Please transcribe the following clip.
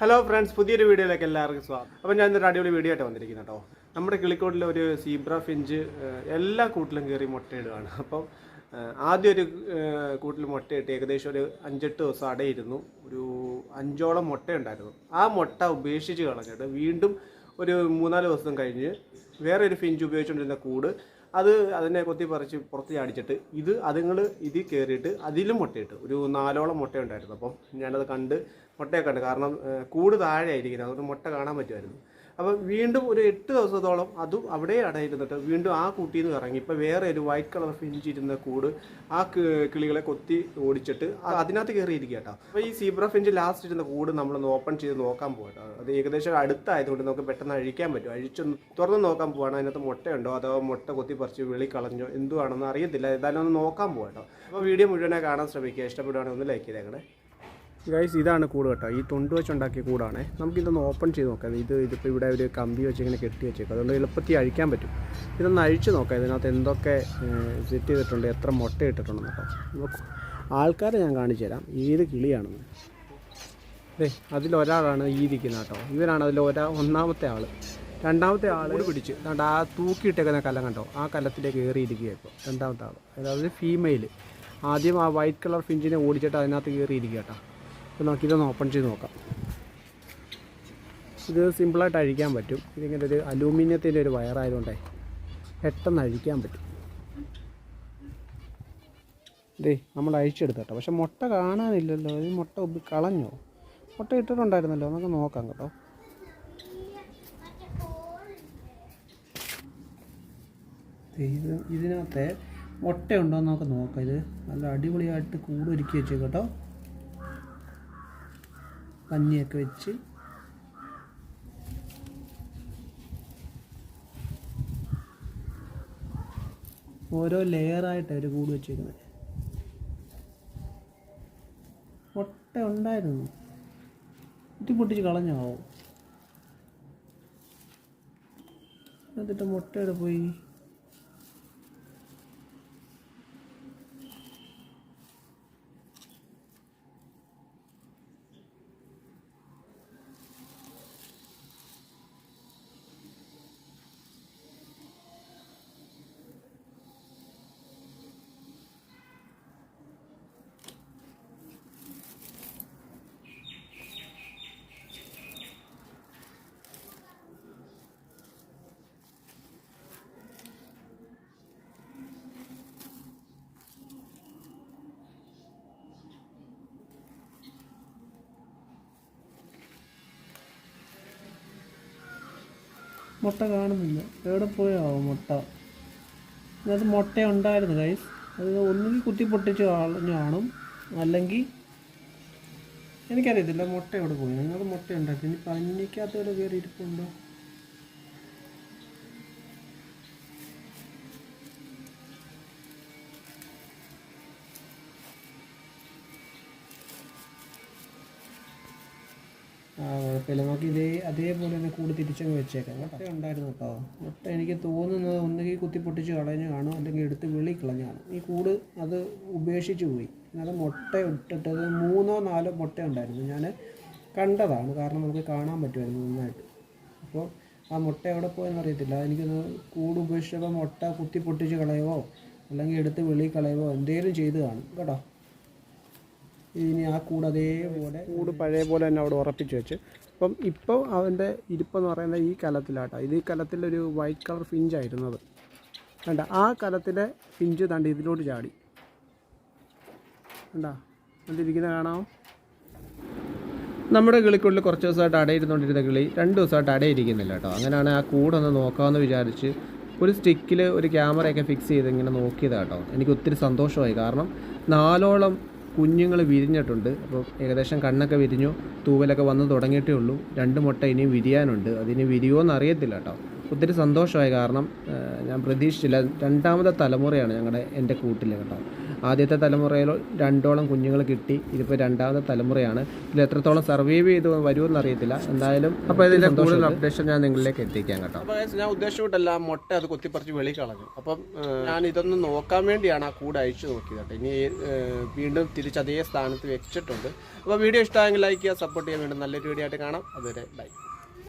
Hello friends പുതിയൊരു വീഡിയോയിലേക്ക് എല്ലാവർക്കും സ്വാഗതം. അപ്പോൾ ഞാൻ ഇന്നൊരു അടിപൊളി വീഡിയോ ആയിട്ട് വന്നിരിക്കുന്നത് കേട്ടോ. നമ്മുടെ കിളിക്കോട്ടിലെ ഒരു സീബ്ര ഫിഞ്ച് എല്ലാ കൂട്ടിലും കയറി മുട്ടയിടുകയാണ്. അപ്പം ആദ്യം ഒരു കൂട്ടിൽ മുട്ടയിട്ട് ഏകദേശം ഒരു അഞ്ചെട്ട് ദിവസം അടയിരുന്നു. ഒരു അഞ്ചോളം മുട്ടയുണ്ടായിരുന്നു. ആ മുട്ട ഉപേക്ഷിച്ച് കളഞ്ഞിട്ട് വീണ്ടും ഒരു മൂന്നാൽ ദിവസം കഴിഞ്ഞ് വേറെ ഒരു ഫിഞ്ച് ഉപയോഗിച്ചുകൊണ്ടിരുന്ന കൂട് അത് അതിനെ കൊത്തി പറിച്ച് പുറത്ത് ചാടിച്ചിട്ട് ഇത് അതുങ്ങൾ ഇതിൽ കയറിയിട്ട് അതിലും മുട്ടയിട്ട്. ഒരു നാലോളം മുട്ട ഉണ്ടായിരുന്നു. അപ്പം ഞാനത് കണ്ട് മുട്ടയൊക്കെ കണ്ട്. കാരണം കൂട് താഴെ ആയിരിക്കുന്നത് അതുകൊണ്ട് മുട്ട കാണാൻ പറ്റുമായിരുന്നു. അപ്പം വീണ്ടും ഒരു എട്ട് ദിവസത്തോളം അതും അവിടെ അടയിരുന്നിട്ട് വീണ്ടും ആ കൂട്ടിൽ നിന്ന് ഇറങ്ങി ഇപ്പം വേറെ ഒരു വൈറ്റ് കളർ ഫിഞ്ച് ഇരുന്ന കൂട് ആ കിളികളെ കൊത്തി ഓടിച്ചിട്ട് അതിനകത്ത് കയറിയിരിക്കുക കേട്ടോ. അപ്പോൾ ഈ സീബ്ര ഫിഞ്ച് ലാസ്റ്റ് ഇരുന്ന കൂട് നമ്മളൊന്ന് ഓപ്പൺ ചെയ്ത് നോക്കാൻ പോകട്ടോ അത് ഏകദേശം അടുത്തായതുകൊണ്ട് നമുക്ക് പെട്ടെന്ന് അഴിക്കാൻ പറ്റും. അഴിച്ചൊന്ന് തുറന്ന് നോക്കാൻ പോവാണ്. അതിനകത്ത് മുട്ടയുണ്ടോ? അതോ മുട്ട കൊത്തി പറിച്ച് വെളി കളഞ്ഞോ? എന്തുവാണെന്ന് അറിയത്തില്ല. ഏതായാലും ഒന്ന് നോക്കാൻ പോകട്ടോ അപ്പോൾ വീഡിയോ മുഴുവനായി കാണാൻ ശ്രമിക്കുക. ഇഷ്ടപ്പെടുവാണെങ്കിൽ ഒന്ന് ലൈക്ക് ചെയ്തേക്കണേ. ഗൈസ് ഇതാണ് കൂട് കേട്ടോ. ഈ തൊണ്ട് വെച്ചുണ്ടാക്കിയ കൂടാണ്. നമുക്കിതൊന്ന് ഓപ്പൺ ചെയ്ത് നോക്കാം. ഇത് ഇതിപ്പോൾ ഇവിടെ ഒരു കമ്പി വെച്ച് ഇങ്ങനെ കെട്ടി വെച്ചേക്കും. അതുകൊണ്ട് എളുപ്പത്തിൽ അഴിക്കാൻ പറ്റും. ഇതൊന്ന് അഴിച്ച് നോക്കാം. ഇതിനകത്ത് എന്തൊക്കെ സെറ്റ് ചെയ്തിട്ടുണ്ട് എത്ര മുട്ട ഇട്ടിട്ടുണ്ടെന്ന് കേട്ടോ. നോക്കൂ. ആൾക്കാരെ ഞാൻ കാണിച്ചു തരാം. ഏത് കിളിയാണെന്ന്. അതെ അതിലൊരാളാണ് ഈ ഇരിക്കുന്നത് കേട്ടോ. ഇവരാണ് അതിൽ ഒരാ ഒന്നാമത്തെ ആൾ രണ്ടാമത്തെ ആൾ പിടിച്ച്. അതുകൊണ്ട് ആ തൂക്കിയിട്ടേക്കുന്ന കലം കണ്ടോ? ആ കലത്തിലേക്ക് കയറിയിരിക്കുക ഇപ്പോൾ രണ്ടാമത്തെ ആൾ അതായത് ഫീമെയിൽ ആദ്യം ആ വൈറ്റ് കളർ ഫിഞ്ചിനെ ഓടിച്ചിട്ട് അതിനകത്ത് കയറിയിരിക്കുക കേട്ടോ. അപ്പോൾ നമുക്കിതൊന്ന് ഓപ്പൺ ചെയ്ത് നോക്കാം. ഇത് സിമ്പിളായിട്ട് അഴിക്കാൻ പറ്റും. ഇതിങ്ങനെ ഒരു അലൂമിനിയത്തിന്റെ ഒരു വയറായതുകൊണ്ടേ പെട്ടെന്ന് അഴിക്കാൻ പറ്റും. ഇതേ നമ്മൾ അഴിച്ചെടുത്ത കേട്ടോ പക്ഷെ മുട്ട കാണാനില്ലല്ലോ. ഈ മുട്ട കളഞ്ഞോ? മുട്ട ഇട്ടിട്ടുണ്ടായിരുന്നല്ലോ. നമുക്ക് നോക്കാം കേട്ടോ. ദേ ഇത് ഇതിനകത്തെ മുട്ടയുണ്ടോ എന്ന് നമുക്ക് നോക്കാം. ഇത് നല്ല അടിപൊളിയായിട്ട് കൂടൊരുക്കി വെച്ചേക്കട്ടോ കേട്ടോ. കഞ്ഞിയൊക്കെ വെച്ച്. ഓരോ ലെയറായിട്ട് അവർ കൂട് വെച്ചേക്കുന്നത്. മുട്ട ഉണ്ടായിരുന്നു. ഇട്ടി പൊട്ടിച്ച് കളഞ്ഞാവും എന്നിട്ട് മുട്ടയുടെ പോയി? മുട്ട കാണുന്നില്ല. എവിടെ പോയാവോ മുട്ട? ഇതിനകത്ത് മുട്ട ഉണ്ടായിരുന്നു കൈസ് അത് ഒന്നുകിൽ കുത്തി പൊട്ടിച്ച് കാണും അല്ലെങ്കിൽ എനിക്കറിയത്തില്ല മുട്ട എവിടെ പോയി. അതിനകത്ത് മുട്ട ഉണ്ടാക്കി ഇനി പഞ്ഞിക്കകത്ത് വരെ കയറി ഇരിപ്പുണ്ടോ കുഴപ്പമില്ല. നമുക്ക് ഇതേ അതേപോലെ തന്നെ കൂടി തിരിച്ചങ്ങ് വെച്ചേക്കാം. മുട്ട ഉണ്ടായിരുന്നു കേട്ടോ. മുട്ട എനിക്ക് തോന്നുന്നത് ഒന്നുകിൽ കുത്തി പൊട്ടിച്ച് കളഞ്ഞു കാണും അല്ലെങ്കിൽ എടുത്ത് വെളി കളഞ്ഞു കാണും ഈ കൂട് അത് ഉപേക്ഷിച്ച് പോയി. അത് മുട്ട ഇട്ടിട്ടത് മൂന്നോ നാലോ മുട്ട ഉണ്ടായിരുന്നു. ഞാൻ കണ്ടതാണ്. കാരണം നമുക്ക് കാണാൻ പറ്റുമായിരുന്നു നന്നായിട്ട്. അപ്പോൾ ആ മുട്ട എവിടെ പോയെന്ന് അറിയത്തില്ല. എനിക്കൊന്ന് കൂട് ഉപേക്ഷിച്ചപ്പോൾ മുട്ട കുത്തി പൊട്ടിച്ച് കളയുവോ അല്ലെങ്കിൽ എടുത്ത് വെളി കളയുവോ എന്തെങ്കിലും ചെയ്ത് കാണും. കേട്ടോ. ഇനി ആ കൂട് അതേപോലെ കൂട് പഴയ പോലെ തന്നെ അവിടെ ഉറപ്പിച്ച് വെച്ച്. അപ്പം ഇപ്പോൾ അവന്റെ ഇരിപ്പെന്ന് പറയുന്നത് ഈ കലത്തിലാട്ടോ. ഇത് ഈ കലത്തിലൊരു വൈറ്റ് കളർ ഫിഞ്ചായിരുന്നത് കണ്ട? ആ കലത്തിലെ ഫിഞ്ച് തണ്ട് ഇതിലോട്ട് ചാടി. വേണ്ടാ അതിരിക്കുന്നത് കാണാം നമ്മുടെ കിളിക്കുള്ളിൽ കുറച്ച് ദിവസമായിട്ട് അടയിരുന്നുകൊണ്ടിരുന്ന കിളി രണ്ട് ദിവസമായിട്ട് അടയിരിക്കുന്നില്ല കേട്ടോ. അങ്ങനെയാണ് ആ കൂടൊന്ന് നോക്കാമെന്ന് വിചാരിച്ച് ഒരു സ്റ്റിക്കിൽ ഒരു ക്യാമറയൊക്കെ ഫിക്സ് ചെയ്ത് ഇങ്ങനെ നോക്കിയതാട്ടോ എനിക്ക് ഒത്തിരി സന്തോഷമായി. കാരണം നാലോളം കുഞ്ഞുങ്ങൾ വിരിഞ്ഞിട്ടുണ്ട്. അപ്പോൾ ഏകദേശം കണ്ണൊക്കെ വിരിഞ്ഞു. തൂവലൊക്കെ വന്ന് തുടങ്ങിയിട്ടേ ഉള്ളൂ. രണ്ട് മുട്ട ഇനിയും വിരിയാനുണ്ട്. അതിന് വിരിയോ എന്ന് അറിയത്തില്ല കേട്ടോ. ഒത്തിരി സന്തോഷമായി കാരണം ഞാൻ പ്രതീക്ഷിച്ചില്ല. രണ്ടാമത്തെ തലമുറയാണ് ഞങ്ങളുടെ എന്റെ കൂട്ടിൽ കേട്ടോ. ആദ്യത്തെ തലമുറയിൽ രണ്ടോളം കുഞ്ഞുങ്ങൾ കിട്ടി. ഇതിപ്പോൾ രണ്ടാമത്തെ തലമുറയാണ്. ഇതിൽ എത്രത്തോളം സർവൈവ് ചെയ്ത് വരുമെന്ന് അറിയത്തില്ല. എന്തായാലും അപ്പോൾ ഇതിന്റെ കൂടുതൽ അപ്ഡേഷൻ ഞാൻ നിങ്ങളിലേക്ക് എത്തിക്കാം കേട്ടോ. ഞാൻ ഉദ്ദേശിച്ചിട്ടല്ല മുട്ട അത് കൊത്തിപ്പറിച്ച് വെളി കളഞ്ഞു. അപ്പം ഞാൻ ഇതൊന്ന് നോക്കാൻ വേണ്ടിയാണ് ആ കൂട് അയച്ചു നോക്കിയത് കേട്ടോ. ഇനി വീണ്ടും തിരിച്ച് അതേ സ്ഥാനത്ത് വെച്ചിട്ടുണ്ട്. അപ്പോൾ വീഡിയോ ഇഷ്ടമായെങ്കിൽ ലൈക്ക് ചെയ്യുക സപ്പോർട്ട് ചെയ്യാൻ വേണ്ടി നല്ലൊരു വീഡിയോ ആയിട്ട് കാണാം. അതുവരെ ബൈ